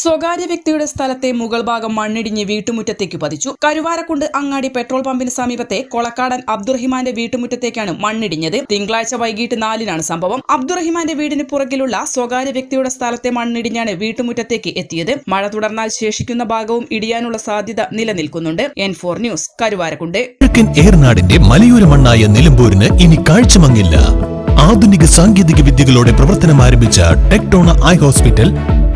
സ്വകാര്യ വ്യക്തിയുടെ സ്ഥലത്തെ മുകൾ ഭാഗം മണ്ണിടിഞ്ഞ് വീട്ടുമുറ്റത്തേക്ക് പതിച്ചു. കരുവാരക്കുണ്ട് അങ്ങാടി പെട്രോൾ പമ്പിന് സമീപത്തെ കൊളക്കാടൻ അബ്ദുറഹിമാന്റെ വീട്ടുമുറ്റത്തേക്കാണ് മണ്ണിടിഞ്ഞത്. തിങ്കളാഴ്ച വൈകിട്ട് നാലിനാണ് സംഭവം. അബ്ദുറഹിമാന്റെ വീടിന് പുറകിലുള്ള സ്വകാര്യ വ്യക്തിയുടെ സ്ഥലത്തെ മണ്ണിടിഞ്ഞാണ് വീട്ടുമുറ്റത്തേക്ക് എത്തിയത്. മഴ തുടർന്നാൽ ശേഷിക്കുന്ന ഭാഗവും ഇടിയാനുള്ള സാധ്യത നിലനിൽക്കുന്നുണ്ട്. N four news Karuvarakund. ഏർനാടിന്റെ മലയോര മണ്ണായ നിലമ്പൂരിന് ഇനി കാഴ്ചമങ്ങില്ല. ആധുനിക സാങ്കേതിക വിദ്യകളോടെ പ്രവർത്തനം ആരംഭിച്ച ടെക്ടോണ ഐ ഹോസ്പിറ്റൽ